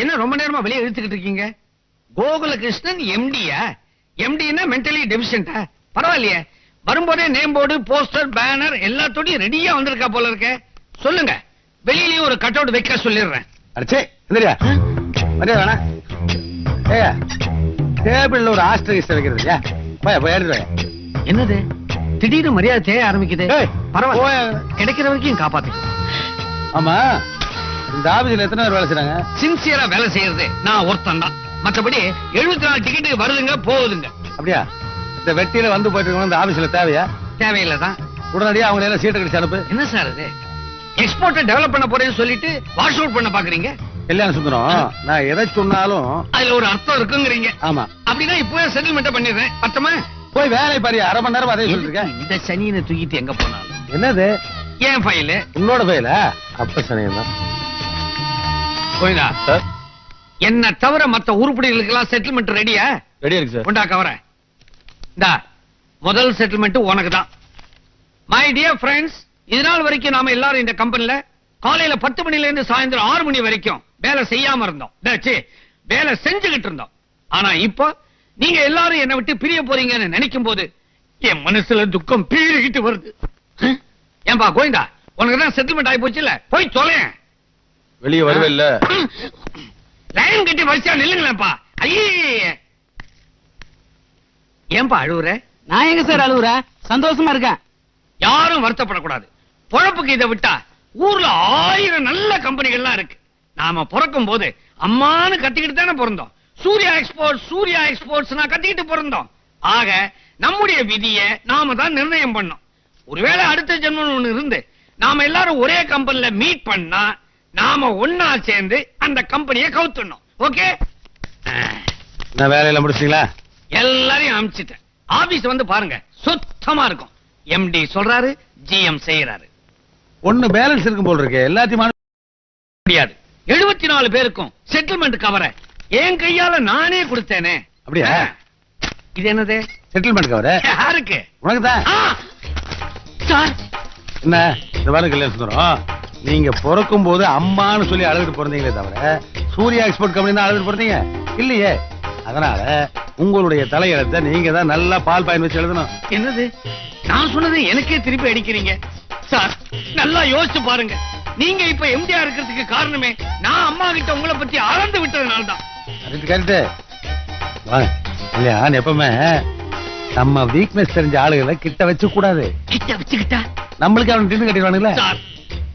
என்ன ரொம்ப நேரமா வெளியே இழுத்துக்கிட்டு இருக்கீங்க? கோகுல கிருஷ்ணன் எம்டியா எம்டினா மென்டலி டெபிஷியன்டா பரவாயில்லையே. வரும்போதே நேம் போர்டு போஸ்டர் பேனர் எல்லாத்தோடையும் ரெடியா வந்திருக்கா போல இருக்க. சொல்லுங்க. வெளியிலயும் ஒரு கட் அவுட் வைக்க சொல்லிடுறேன். அடிச்சே எந்திரியா மரியாதை வேணா ஏயா டேபிள்ல ஒரு ஆஸ்டர் கிஸ்டர் வைக்கிறது இல்லையா? போய் போய் எடுத்து வை. என்னது? திடீர்னு மரியாதை தேய ஆரம்பிக்குது. பரவாயில்ல. கிடைக்கிற வரைக்கும் காப்பாத்து. ஆமா. இந்த ஆபீஸ்ல எத்தனை பேர் வேலை செய்றாங்க? சின்சியரா வேலை செய்யறது நான் ஒருத்தன் தான். மத்தபடி எழுபத்தி நாலு டிக்கெட் வருதுங்க போகுதுங்க. அப்படியா? இந்த வெட்டியில வந்து போயிட்டு இருக்கவங்க இந்த ஆபீஸ்ல தேவையா? தேவையில்லை தான் உடனடியா அவங்க எல்லாம் சீட்டை கடிச்சு அனுப்பு. என்ன சார் இது? எக்ஸ்போர்ட்டை டெவலப் பண்ண போறேன்னு சொல்லிட்டு வாஷ் அவுட் பண்ண பாக்குறீங்க? கல்யாண சுந்தரம் நான் எதை சொன்னாலும் அதுல ஒரு அர்த்தம் இருக்குங்கிறீங்க. ஆமா. அப்படின்னா இப்பவே செட்டில்மெண்ட் பண்ணிடுறேன். பத்தமா போய் வேலை பாரு அரை மணி நேரம் அதே சொல்லிட்டு இருக்கேன். இந்த சனியனை தூக்கிட்டு எங்க போனாலும். என்னது? ஏன் ஃபைலு உன்னோட ஃபைல அப்ப சனியம் தான். போயிடா என்ன தவிர மத்த உருப்படிகளுக்கெல்லாம் செட்டில்மெண்ட் ரெடியா ரெடியா இருக்கு சார். கொண்டா கவர இந்தா முதல் செட்டில்மெண்ட் உனக்கு தான் மை டியர் ஃப்ரெண்ட்ஸ் இது நாள் வரைக்கும் நாம எல்லாரும் இந்த கம்பெனில காலையில பத்து மணில இருந்து சாயந்தரம் ஆறு மணி வரைக்கும் வேலை செய்யாம இருந்தோம். வேலை செஞ்சுகிட்டு இருந்தோம். ஆனா இப்போ நீங்க எல்லாரும் என்னை விட்டு பிரிய போறீங்கன்னு நினைக்கும் போது என் மனசுல துக்கம் பீறிக்கிட்டு வருது? ஏன்பா கோவிந்தா உனக்கு தான் செட்டில்மெண்ட் ஆகி போச்சு இல்ல போய் தொலையேன் வெளியே வருவே இல்ல. லைன் கட்டி வரிசையா நில்லுங்களேப்பா ஐயே. ஏன்பா அழுவுற? நான் எங்க சார் அழுவுறேன் சந்தோஷமா இருக்கேன். யாரும் வருத்தப்படக்கூடாது. பொழப்புக்கு இதை விட்டா ஊர்ல ஆயிரம் நல்ல கம்பெனிகள்லாம் இருக்கு. நாம பிறக்கும் போது அம்மான்னு கத்திக்கிட்டு தானே பிறந்தோம். சூர்யா எக்ஸ்போர்ட் சூர்யா எக்ஸ்போர்ட்ஸ் நான் கத்திக்கிட்டு பிறந்தோம். ஆக நம்முடைய விதியை நாம தான் நிர்ணயம் பண்ணோம். ஒருவேளை அடுத்த ஜென்மம் ஒண்ணு இருந்து நாம எல்லாரும் ஒரே கம்பெனில மீட் பண்ணா நாம ஒன்னா சேர்ந்து அந்த கம்பெனியை கவுத்துடணும். ஓகே நான் வேலையில முடிச்சிங்களா எல்லாரையும் அனுப்பிச்சிட்டேன் ஆபீஸ் வந்து பாருங்க சுத்தமா இருக்கும். எம்டி சொல்றாரு ஜிஎம் செய்யறாரு. ஒண்ணு பேலன்ஸ் இருக்கும் போல் இருக்கு. எல்லாத்தையும் முடியாது. எழுபத்தி நாலு பேருக்கும் செட்டில்மெண்ட் கவர என் கையால நானே கொடுத்தேனே. அப்படியா? இது என்னது? செட்டில்மெண்ட் கவர யாருக்கு? உனக்கு தான் ஆ! சார். என்ன? இந்த மாதிரி கல்யாணம் சுந்தரம் நீங்க பிறக்கும் போது அம்மான்னு சொல்லி அழுதுட்டு பிறந்தீங்களே தவிர சூர்யா எக்ஸ்போர்ட் கம்பெனி தான் அழுதுட்டு பிறந்தீங்க? இல்லையே. அதனால உங்களுடைய தலையெழுத்தை நீங்க தான் நல்லா பால் பாயின் வச்சு எழுதணும். என்னது? நான் சொன்னது எனக்கே திருப்பி அடிக்கிறீங்க. சார் நல்லா யோசிச்சு பாருங்க. நீங்க இப்ப எம்டிஆர் இருக்கிறதுக்கு காரணமே நான் அம்மா கிட்ட உங்களை பத்தி அளந்து விட்டதுனால தான். கரெக்ட் கரெக்ட் வாங்க இல்லையா? எப்பவுமே நம்ம வீக்னஸ் தெரிஞ்ச ஆளுகளை கிட்ட வச்சு கூடாது கிட்ட வச்சுக்கிட்டா? நம்மளுக்கு அவன் டின்னு கட்டிடுவானுங்களே.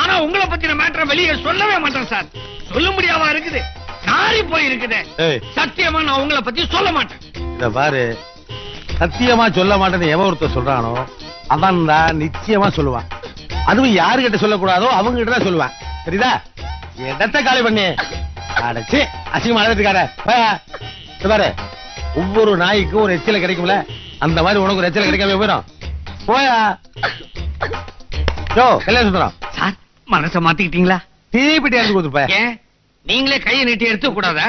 ஆனா உங்களை பத்தின மேட்டரை வெளியே சொல்லவே மாட்டேன் சார். சொல்ல முடியாம இருக்குது. நாரி போய் இருக்குது சத்தியமா நான் உங்களை பத்தி சொல்ல மாட்டேன். இத பாரு. சத்தியமா சொல்ல மாட்டேன்னு எவன் ஒருத்தர் சொல்றானோ அவன் தான் நிச்சயமா சொல்லுவான். அதுவும் யாருகிட்ட சொல்லக்கூடாதோ அவங்க கிட்ட தான் சொல்லுவான். சரிதா இடத்த காலி பண்ணி. அடைச்சு அசிங்கமா அழுதுக்கார பாரு. ஒவ்வொரு நாய்க்கும் ஒரு எச்சில கிடைக்கும்ல. அந்த மாதிரி உனக்கு ஒரு எச்சில கிடைக்காம போயிடும். போயா. யோ கல்யாணம் சுந்தரம். மனச மாத்திக்கிட்டீங்களா? தீப்பிட்டி எடுத்து கொடுத்துருப்ப ஏன்? நீங்களே கையை நீட்டி எடுத்து கூடாதா?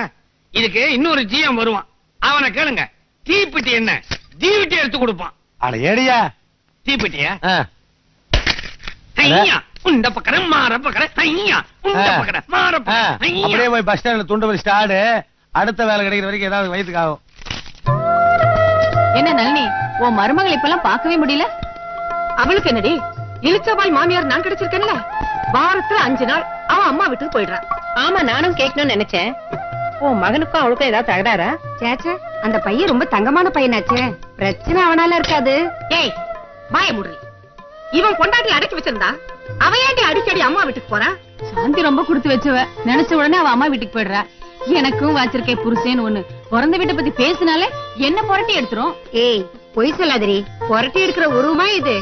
இதுக்கு இன்னொரு ஜிஎம் வருவான். அவனை கேளுங்க. தீப்பெட்டி என்ன? தீவிட்டி எடுத்து கொடுப்பான். அட ஏடியா. தீப்பெட்டியா. ஐயா உண்ட பக்கற மாற பக்கற ஐயா உண்ட ஆ. பக்கற மாற ஆ, பக்கற அப்படியே போய் பஸ் ஸ்டாண்ட்ல துண்டு வச்சு ஆடு. அடுத்த வேலை கிடைக்கிற வரைக்கும் ஏதாவது வயிற்றுக்கு ஆகும். என்ன நளினி உன் மருமகளை இப்பெல்லாம் பார்க்கவே முடியல? அவளுக்கு என்னடி இளிச்சவாய் மாமியார் நான் கிடைச்சிருக்கேன்ல? வாரத்துல அஞ்சு நாள் அவன் அம்மா வீட்டுக்கு போயிடுறான் ஆமா நானும் கேட்கணும்னு நினைச்சேன். உன் மகனுக்கும் அவளுக்கும் ஏதாவது தகராறா சேச்சே அந்த பையன் ரொம்ப தங்கமான பையனாச்சே. பிரச்சனை அவனால இருக்காது. ஏய் வாய முடி. இவன் கொண்டாட்டி அடக்கி வச்சிருந்தா அவ ஏன்டி அடிக்கடி அம்மா வீட்டுக்கு போறா? சாந்தி ரொம்ப கொடுத்து வச்சவ. நினைச்ச உடனே அவ அம்மா வீட்டுக்கு போயிடுறா. எனக்கும் வச்சிருக்கேன் புருஷன் ஒண்ணு. பிறந்த வீட்டை பத்தி பேசினாலே என்ன புரட்டி எடுத்துரும்? ஏய் பொய் சொல்லாதடி. புரட்டி எடுக்கிற உருவமா இது.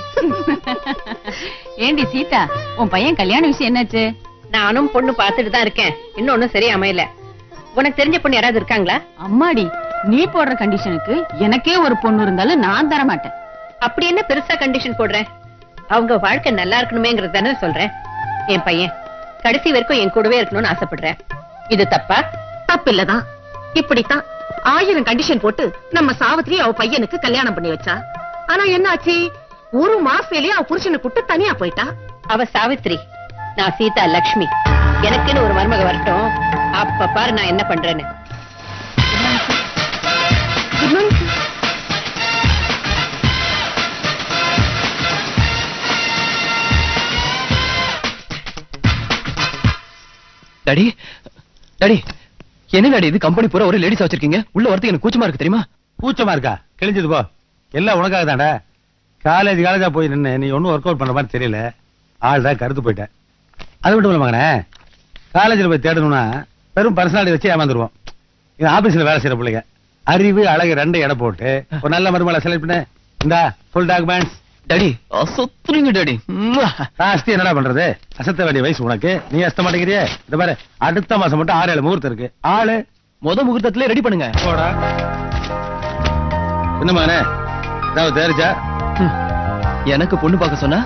ஏண்டி சீதா உன் பையன் கல்யாண விஷயம் என்னாச்சு? நானும் பொண்ணு பார்த்துட்டு தான் இருக்கேன். இன்னொன்னும் சரி அமையல உனக்கு தெரிஞ்ச பொண்ணு யாராவது இருக்காங்களா? அம்மாடி நீ போடுற கண்டிஷனுக்கு எனக்கே ஒரு பொண்ணு இருந்தாலும் நான் தர மாட்டேன் அப்படி என்ன பெருசா கண்டிஷன் போடுறேன் அவங்க வாழ்க்கை நல்லா இருக்கணுமேங்கிறது தானே சொல்றேன். என் பையன் கடைசி வரைக்கும் என் கூடவே இருக்கணும்னு ஆசைப்படுறேன். இது தப்பா? தப்பில்லதான் இப்படித்தான். ஆயிரம் கண்டிஷன் போட்டு நம்ம சாவித்திரி அவ பையனுக்கு கல்யாணம் பண்ணி வச்சா. ஆனா என்னாச்சு? ஒரு மாசத்துலயே அவ புருஷனை கூட்டு தனியா போயிட்டா. அவ சாவித்ரி நான் சீதா லக்ஷ்மி. எனக்குன்னு ஒரு மருமக வரட்டும். அப்ப பாரு நான் என்ன பண்றேன்னு. Daddy daddy. என்ன இது? கம்பெனி பூரா ஒரு லேடிஸ் வச்சிருக்கீங்க? உள்ள வரது எனக்கு கூச்சமா இருக்கு தெரியுமா? கூச்சமா இருக்கா? கிழிஞ்சது போ. எல்லாம் உனக்காக தாண்டா காலேஜ் காலேஜா போய் நின்னு நீ ஒன்னும் ஒர்க் அவுட் பண்ற மாதிரி தெரியல. ஆள்தான் கருத்து போயிட்டேன். அது மட்டும் இல்ல மகனே காலேஜில் போய் தேடணும்னா வெறும் பர்சனாலிட்டி வச்சு ஏமாந்துருவோம். இது ஆபீஸ்ல வேலை செய்யற பிள்ளைங்க. அறிவு அழகு ரெண்டு எடை போட்டு ஒரு நல்ல மருமலை செலக்ட் பண்ணு. இந்தா ஃபுல் டாக்குமெண்ட்ஸ் டாடி அசத்துறீங்க டாடி. அஸ்தி என்னடா பண்றது? அசத்த வேண்டிய வயசு உனக்கு. நீ அசத்த மாட்டேங்கிறியே? இந்த பாரு அடுத்த மாசம் மட்டும் ஆறு ஏழு முகூர்த்தம் இருக்கு. ஆளு முத முகூர்த்தத்திலே ரெடி பண்ணுங்க. போடா. என்ன மகனே ஏதாவது. எனக்கு பொண்ணு பார்க்க சொன்னா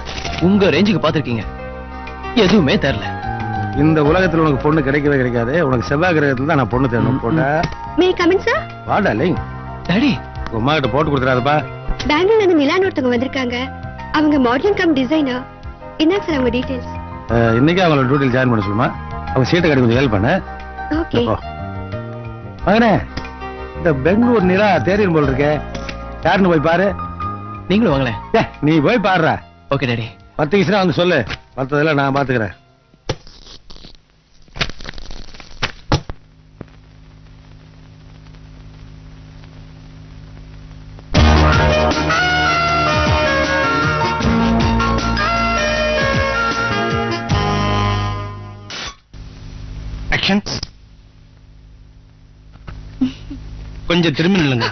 உங்க ரேஞ்சுக்கு பாத்திருக்கீங்க எதுவுமே தெரியல இந்த உலகத்துல உனக்கு பொண்ணு கிடைக்கவே கிடைக்காது. உனக்கு செவ்வாய் கிரகத்துல தான் நான் பொண்ணு தேடணும். போட்டா மே. சார் வாடா லிங். டாடி. அம்மா கிட்ட போட்டு கொடுத்துறாதப்பா பெங்களூர்ல இருந்து நிலான்னு ஒருத்தவங்க வந்திருக்காங்க. அவங்க மாடலிங் கம் டிசைனர் என்ன சார் அவங்க டீடைல்ஸ் இன்னைக்கு அவங்கள டியூட்டியில் ஜாயின் பண்ண சொல்லுமா? அவங்க சீட்டை கட்டி கொஞ்சம் ஹெல்ப் பண்ணு. ஓகே. மகனே இந்த பெங்களூர் நிலா தேரியும் போல் இருக்கே. யாருன்னு போய் பாரு. நீங்களும் வாங்களேன். நீ போய் பாடுறா. ஓகே டாடி பத்து வயசுனா வந்து சொல்லு. மத்ததெல்லாம் நான் பாத்துக்கிறேன். ஆக்ஷன் கொஞ்சம் திரும்பி நில்லுங்க.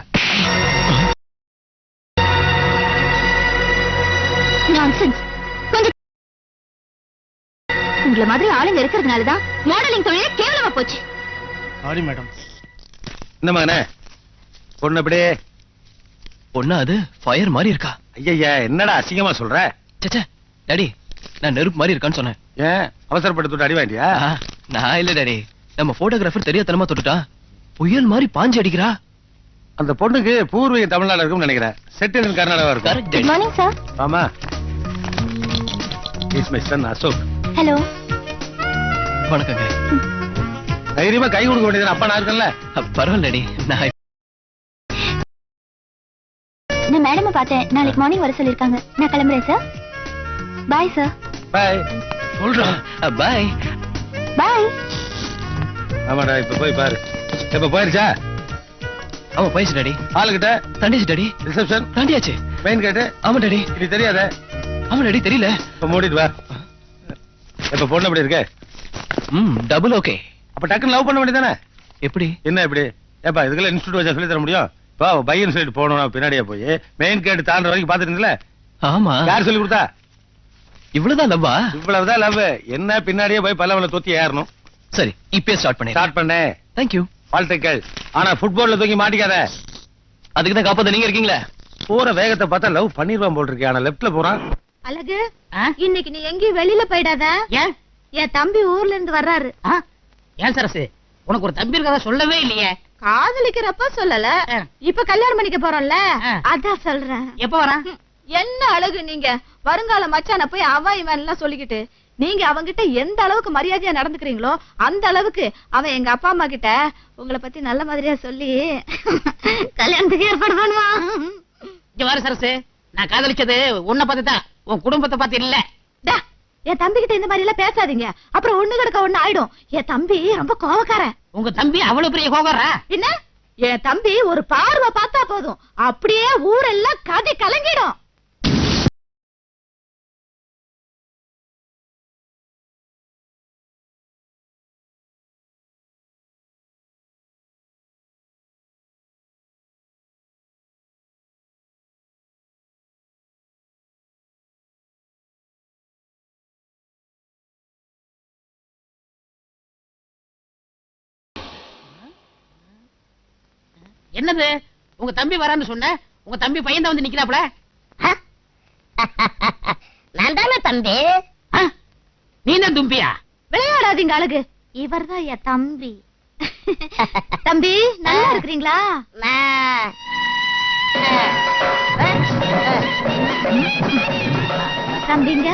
உங்களை மாதிரி ஆளுங்க இருக்கிறதுனால தான் மாடலிங் தொழிலே கேவலமா போச்சு. சாரி மேடம் என்ன மகனே? பொண்ணு அப்படியே பொண்ணா அது? ஃபயர் மாதிரி இருக்கா? ஐயா என்னடா அசிங்கமா சொல்ற? சச்சே டாடி நான் நெருப்பு மாதிரி இருக்கான்னு சொன்னேன். ஏன்? அவசரப்பட்டு அடி நான் இல்ல டாடி. நம்ம போட்டோகிராஃபர் தெரியாதனமா தொட்டுட்டா? புயல் மாதிரி பாஞ்சு அடிக்கிறா? அந்த பொண்ணுக்கு பூர்வீக தமிழ்நாடு இருக்கும்னு நினைக்கிறேன். செட்டில் கர்நாடகா இருக்கும். Correct daddy. மார்னிங் சார் ஆமா is my son Ashok hello வணக்கங்க. தைரியமா கை கொடுக்க வேண்டியது அப்பா நான் இருக்கேன்ல. பரவாயில்ல டாடி. நான் நான் மேடமை பார்த்தேன். நாளைக்கு மார்னிங் வர சொல்லிருக்காங்க நான் கிளம்புறேன் சார் பாய் சார் பாய் சொல்றேன் பாய் பாய் ஆமாடா இப்ப போய் பாரு. இப்ப போயிருச்சா? ஆமா போயிடுச்சு டாடி. ஆளுகிட்ட? தாண்டிச்சு டாடி. ரிசப்ஷன்? தாண்டியாச்சு. மெயின் கேட்டு ஆமா டாடி. இது தெரியாத. ஆமா டாடி தெரியல. இப்ப மூடிட்டு வா. இப்ப பொண்ணு எப்படி இருக்கு? ம் டபுள் ஓகே அப்ப டக்குன்னு லவ் பண்ண வேண்டியதானே எப்படி? என்ன இப்படி? ஏப்பா இதுக்கெல்லாம் இன்ஸ்டியூட் வச்சா சொல்லி தர முடியும்? இப்போ பையன் சொல்லிட்டு போகணும் பின்னாடியே போய் மெயின் கேட் தாண்டுற வரைக்கும் பாத்துட்டு இருந்தல? ஆமா. யார் சொல்லி கொடுத்தா? இவ்வளவுதான் லவ்வா இவ்வளவுதான் லவ் என்ன பின்னாடியே போய் பல்லவல தொத்தி ஏறணும். சரி இப்பயே ஸ்டார்ட் பண்ணி. ஸ்டார்ட் பண்ணு. தேங்க்யூ வாழ்த்துக்கள். ஆனா ஃபுட்பால்ல தூக்கி மாட்டிக்காத. அதுக்கு தான் காப்பாத்த நீங்க இருக்கீங்களா? போற வேகத்தை பார்த்தா லவ் பண்ணிருவான் போல் இருக்கே. ஆனா லெஃப்ட்ல போறான். அழகு இன்னைக்கு நீ எங்கேயும் வெளியில போயிடாத. ஏன்? என் தம்பி ஊர்ல இருந்து வர்றாரு. ஆ? ஏன் சரசு? உனக்கு ஒரு தம்பி இருக்கதா சொல்லவே இல்லையே. காதலிக்கிறப்ப சொல்லல. இப்ப கல்யாணம் பண்ணிக்க போறோம்ல. அதான் சொல்றேன். எப்ப வரான்? என்ன அழகு நீங்க? வருங்கால மச்சான போய் அவன் இவன் எல்லாம் சொல்லிக்கிட்டு நீங்க அவங்கிட்ட எந்த அளவுக்கு மரியாதையா நடந்துக்கிறீங்களோ அந்த அளவுக்கு அவன் எங்க அப்பா அம்மா கிட்ட உங்களை பத்தி நல்ல மாதிரியா சொல்லி கல்யாணத்துக்கு ஏற்பாடு பண்ணுவான் இங்க வர சரசு. நான் காதலிச்சது உன்னை பார்த்து தான் உன் குடும்பத்தை பார்த்து இல்ல. என் தம்பி கிட்ட இந்த மாதிரி எல்லாம் பேசாதீங்க. அப்புறம் ஒண்ணு கிடக்க ஒண்ணு ஆயிடும். என் தம்பி ரொம்ப கோவக்காரன். உங்க தம்பி அவ்வளவு பெரிய கோகரா என்ன? என் தம்பி ஒரு பார்வை பார்த்தா போதும். அப்படியே ஊரெல்லாம் கதை கலங்கிடும். என்னது? உங்க தம்பி வரான்னு சொன்ன? உங்க தம்பி பையன் தான் வந்து நிக்கிறாப்ல நான் தானே தம்பி? நீ தான் தும்பியா? விளையாடாதீங்க அழகு. இவர்தான் என் தம்பி. தம்பி நல்லா இருக்கிறீங்களா? தம்பிங்க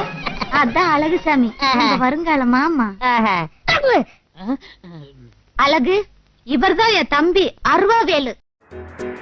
அதான் அழகு சாமி. வருங்கால மாமா. அழகு இவர்தான் என் தம்பி அருவாவேலு. Thank you.